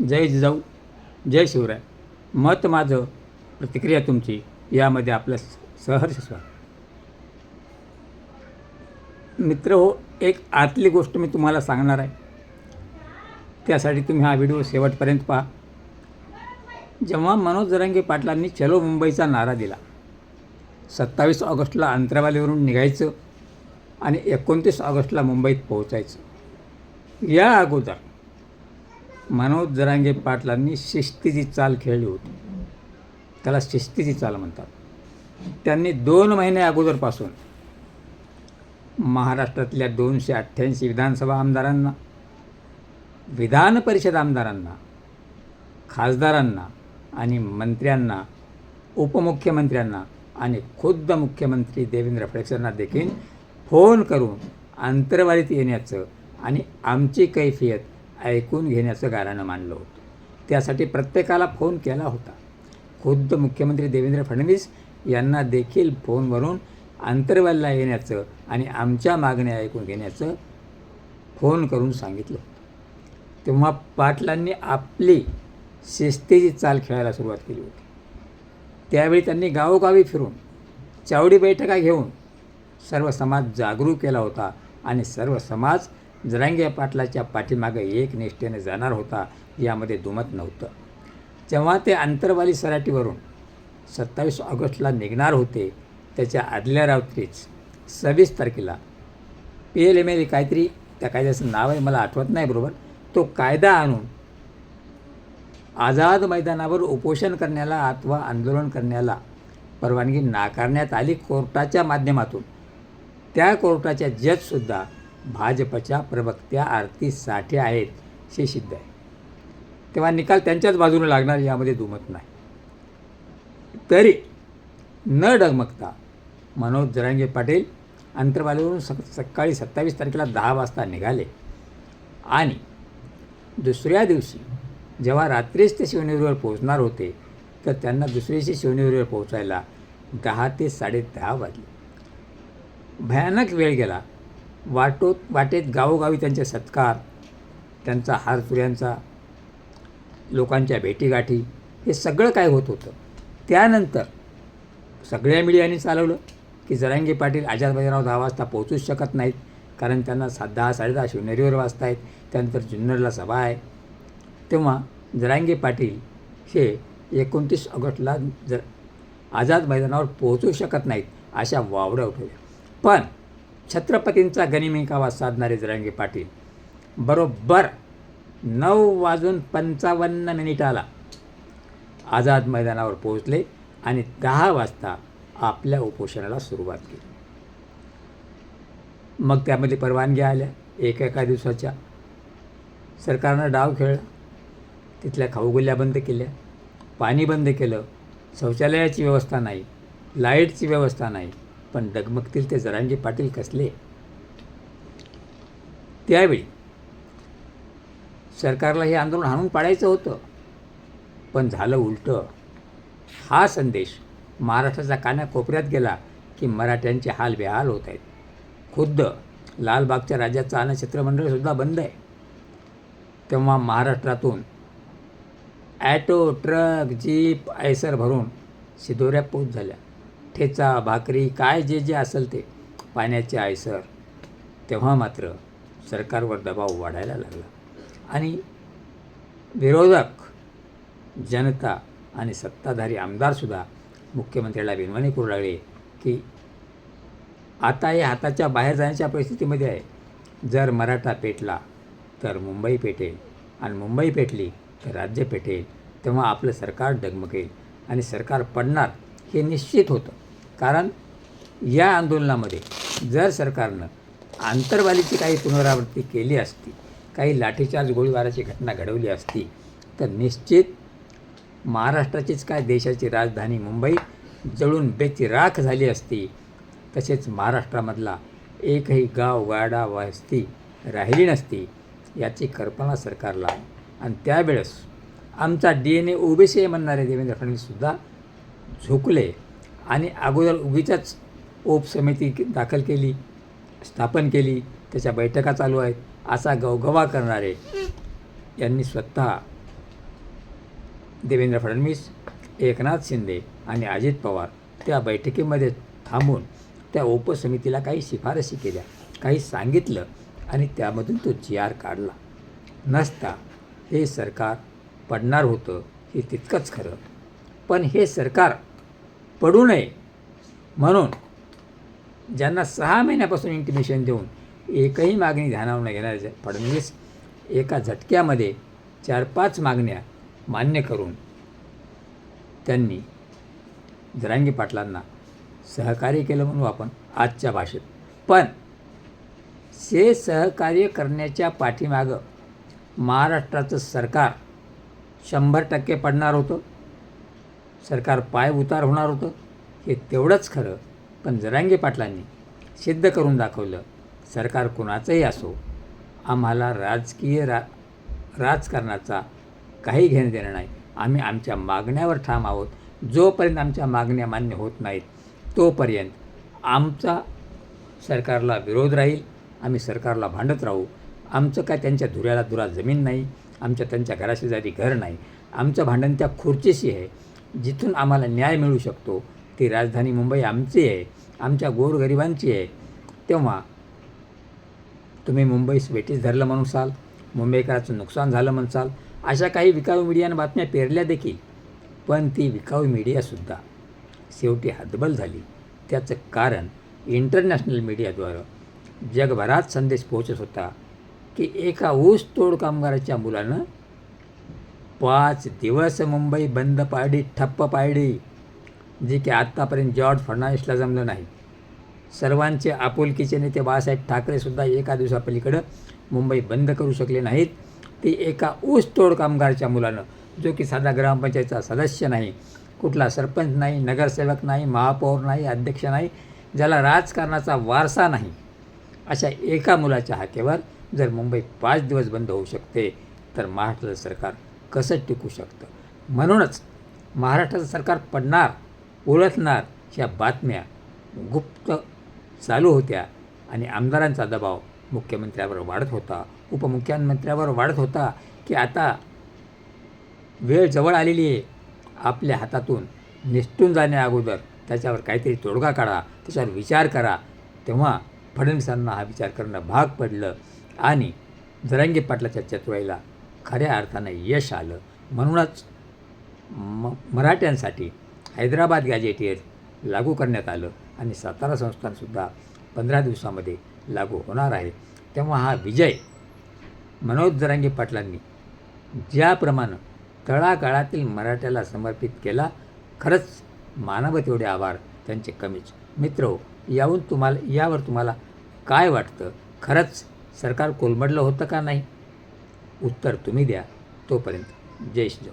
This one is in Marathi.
जय जिजाऊ जय शिवराय. मत माझं प्रतिक्रिया तुमची यामध्ये आपलं सहर्ष स्वागत. मित्र हो एक आतली गोष्ट मी तुम्हाला सांगणार आहे. त्यासाठी तुम्ही हा व्हिडिओ शेवटपर्यंत पहा. जेव्हा मनोज जरांगे पाटलांनी चलो मुंबईचा नारा दिला सत्तावीस ऑगस्टला अंतरावालीवरून निघायचं आणि एकोणतीस ऑगस्टला मुंबईत पोहोचायचं. या अगोदर मनोज जरांगे पाटलांनी शिस्तीची चाल खेळली होती. त्याला शिस्तीची चाल म्हणतात. त्यांनी दोन महिने अगोदरपासून महाराष्ट्रातल्या दोनशे अठ्ठ्याऐंशी विधानसभा आमदारांना विधान परिषद आमदारांना खासदारांना आणि मंत्र्यांना उपमुख्यमंत्र्यांना आणि खुद्द मुख्यमंत्री देवेंद्र फडणवीसांना देखील फोन करून अंतर्वालीत येण्याचं आणि आमची कैफियत ऐकून घेण्याचं गाऱ्हाणं मानलं होतं. त्यासाठी प्रत्येकाला फोन केला होता. खुद्द मुख्यमंत्री देवेंद्र फडणवीस यांना देखील फोनवरून अंतर्वलला येण्याचं आणि आमच्या मागण्या ऐकून घेण्याचं फोन करून सांगितलं होतं. तेव्हा पाटलांनी आपली शिस्तीची चाल खेळायला सुरुवात केली होती. त्यावेळी त्यांनी गावोगावी फिरून चावडी बैठका घेऊन सर्व समाज जागरूक केला होता आणि सर्व समाज जरांगे पाटलाच्या पाठीमागे एकनिष्ठेने जाणार होता यामध्ये दुमत नव्हतं. जेव्हा ते आंतरवाली सराटीवरून सत्तावीस ऑगस्टला निघणार होते त्याच्या आदल्या रात्रीच सव्वीस तारखेला पी एल एम एल काहीतरी त्या कायद्याचं नाव आहे मला आठवत नाही बरोबर तो कायदा आणून आझाद मैदानावर उपोषण करण्याला अथवा आंदोलन करण्याला परवानगी नाकारण्यात आली कोर्टाच्या माध्यमातून. त्या कोर्टाच्या जजसुद्धा भाजपच्या प्रवक्त्या आरती साठे आहेत हे सिद्ध आहे. तेव्हा निकाल त्यांच्याच बाजूने लागणार यामध्ये दुमत नाही. तरी न डगमगता मनोज जरांगे पाटील अंतरवालीवरून सक सकाळी सत्तावीस तारखेला दहा वाजता निघाले. आणि दुसऱ्या दिवशी जेव्हा रात्रीच ते शिवनेरीवर पोहोचणार होते तर त्यांना दुसऱ्या दिवशी शिवनेरीवर पोहोचायला दहा ते साडेदहा वाजले. भयानक वेळ गेला. वाटोत वाटेत गावोगावी त्यांचे सत्कार त्यांचा हारतुऱ्यांचा लोकांच्या भेटीगाठी हे सगळं काय होत होतं. त्यानंतर सगळ्या मीडियाने चालवलं की जरांगे पाटील आझाद मैदानावर दहा वाजता पोहोचूच शकत नाहीत कारण त्यांना सात दहा साडेदहा शिवनेरीवर वाजता आहेत त्यानंतर जुन्नरला सभा आहे. तेव्हा जरांगे पाटील हे एकोणतीस ऑगस्टला जर आझाद मैदानावर पोहोचू शकत नाहीत अशा वावड्या उठवल्या. पण छत्रपतींचा गनिमिकावा साधणारे जरांगे पाटील. बरोबर नऊ वाजून पंचावन्न मिनिटाला आझाद मैदानावर पोहोचले आणि दहा वाजता आपल्या उपोषणाला सुरुवात केली. मग त्यामध्ये परवानग्या आल्या एक एका दिवसाच्या. सरकारनं डाव खेळला. तिथल्या खाऊगुल्या बंद केल्या. पाणी बंद केलं. शौचालयाची व्यवस्था नाही. लाईटची व्यवस्था नाही. पण डगमगतील ते जरांजे पाटील कसले? त्यावेळी सरकारला हे आंदोलन हाणून पाडायचं होतं. पण झालं उलटं. हा संदेश महाराष्ट्राचा काना कोपऱ्यात गेला की मराठ्यांचे हाल बेहाल होत आहेत. खुद्द लालबागच्या राज्याचं अन्न मंडळसुद्धा बंद आहे. तेव्हा महाराष्ट्रातून ॲटो ट्रक जीप आयसर भरून शिदोऱ्या पोच झाल्या. ठेचा भाकरी काय जे जे असेल ते. पाण्याचे आयसर. तेव्हा मात्र सरकारवर दबाव वाढायला लागला. आणि विरोधक जनता आणि सत्ताधारी आमदारसुद्धा मुख्यमंत्र्याला विनवणी करू लागले की आता हे हाताच्या बाहेर जाण्याच्या परिस्थितीमध्ये आहे. जर मराठा पेटला तर मुंबई पेटेल. आणि मुंबई पेटली तर राज्य पेटेल. तेव्हा आपलं सरकार डगमगेल. आणि सरकार पडणार हे निश्चित होतं. कारण या आंदोलनामध्ये जर सरकारनं आंतरवालीची काही पुनरावृत्ती केली असती काही लाठीचार्ज गोळीबाराची घटना घडवली असती तर निश्चित महाराष्ट्राचीच काय देशाची राजधानी मुंबई जळून बेची राख झाली असती. तसेच महाराष्ट्रामधला एकही गाव वाडा वस्ती राहिली नसती याची कल्पना सरकारला. आणि त्यावेळेस आमचा डी एन ए ओबीसी म्हणणारे देवेंद्र फडणवीससुद्धा झोकले. आणि अगोदर उगीच्याच ओप समिती दाखल केली स्थापन केली त्याच्या बैठका चालू आहेत असा गवगवा करणारे यांनी स्वतः देवेंद्र फडणवीस एकनाथ शिंदे आणि अजित पवार त्या बैठकीमध्ये थांबून त्या उपसमितीला काही शिफारसी केल्या काही सांगितलं आणि त्यामधून तो जी आर काढला. नसता हे सरकार पडणार होतं हे तितकंच खरं. पण हे सरकार पडू नये. म्हणून ज्यांना सहा महिन्यापासून इंटिमेशन देऊन एकही मागणी ध्यानावर न घेणारे फडणवीस एका झटक्यामध्ये चार पाच मागण्या मान्य करून त्यांनी जरांगी पाटलांना सहकार्य केलं म्हणू आपण आजच्या भाषेत. पण से सहकार्य करण्याच्या पाठीमागं महाराष्ट्राचं सरकार शंभर टक्के पडणार होतं. सरकार पाय उतार होणार होतं हे तेवढंच खरं. पण जरांगे पाटलांनी सिद्ध करून दाखवलं सरकार कुणाचंही असो आम्हाला राजकीय रा राजकारणाचा काही घेणं देणं नाही. आम्ही आमच्या मागण्यावर ठाम आहोत. जोपर्यंत आमच्या मागण्या मान्य होत नाहीत तोपर्यंत आमचा सरकारला विरोध राहील आम्ही सरकारला भांडत राहू. आमचं काय त्यांच्या धुऱ्याला धुरा जमीन नाही आमच्या त्यांच्या घराशेजारी घर नाही. आमचं भांडण त्या खुर्चीशी आहे. जिथून आम्हाला न्याय मिळू शकतो ती राजधानी मुंबई आमची आहे आमच्या गोरगरिबांची आहे. तेव्हा तुम्ही मुंबईस वेटीस धरलं म्हणून साल मुंबईकराचं नुकसान झालं म्हणसाल अशा काही विकाऊ मीडियानं बातम्या पेरल्या देखील. पण ती विकाऊ मीडियासुद्धा शेवटी हतबल झाली. त्याचं कारण इंटरनॅशनल मीडियाद्वारे जगभरात संदेश पोहोचत होता की एका ऊस तोड कामगाराच्या मुलानं पाच दिवस मुंबई बंद पाडली ठप्प पाडली जी की आत्तापर्यंत जॉर्ज फडणवीसला जमलं नाही. सर्वांचे आपुलकीचे नेते बाळासाहेब ठाकरेसुद्धा एका दिवसापलीकडं मुंबई बंद करू शकले नाहीत. ती एका ऊसतोड कामगारच्या मुलानं जो की साधा ग्रामपंचायतचा सदस्य नाही कुठला सरपंच नाही नगरसेवक नाही महापौर नाही अध्यक्ष नाही ज्याला राजकारणाचा वारसा नाही अशा एका मुलाच्या हाकेवर जर मुंबई पाच दिवस बंद होऊ शकते तर महाराष्ट्र सरकार कसं टिकू शकतं? म्हणूनच महाराष्ट्राचं सरकार पडणार उलटणार ह्या बातम्या गुप्त चालू होत्या आणि आमदारांचा दबाव मुख्यमंत्र्यावर वाढत होता. उपमुख्यमंत्र्यावर वाढत होता की आता वेळ जवळ आलेली आहे. आपल्या हातातून निसटून जाण्या अगोदर त्याच्यावर काहीतरी तोडगा काढा त्याच्यावर विचार करा. तेव्हा फडणवीसांना हा विचार करणं भाग पडलं आणि जरांगी पाटलाच्या चतुराईला खऱ्या अर्थानं यश आलं. म्हणूनच म मराठ्यांसाठी हैदराबाद गॅजेटियर लागू करण्यात आलं आणि सातारा संस्थानसुद्धा पंधरा दिवसामध्ये लागू होणार आहे. तेव्हा हा विजय मनोज जरांगी पाटलांनी ज्याप्रमाणे तळागाळातील मराठ्याला समर्पित केला खरंच मानव तेवढे आभार त्यांचे कमीच. मित्र हो, याहून तुम्हाला यावर तुम्हाला काय वाटतं? खरंच सरकार कोलमडलं होतं का नाही? उत्तर तुम्ही द्या. तोपर्यंत जय श्री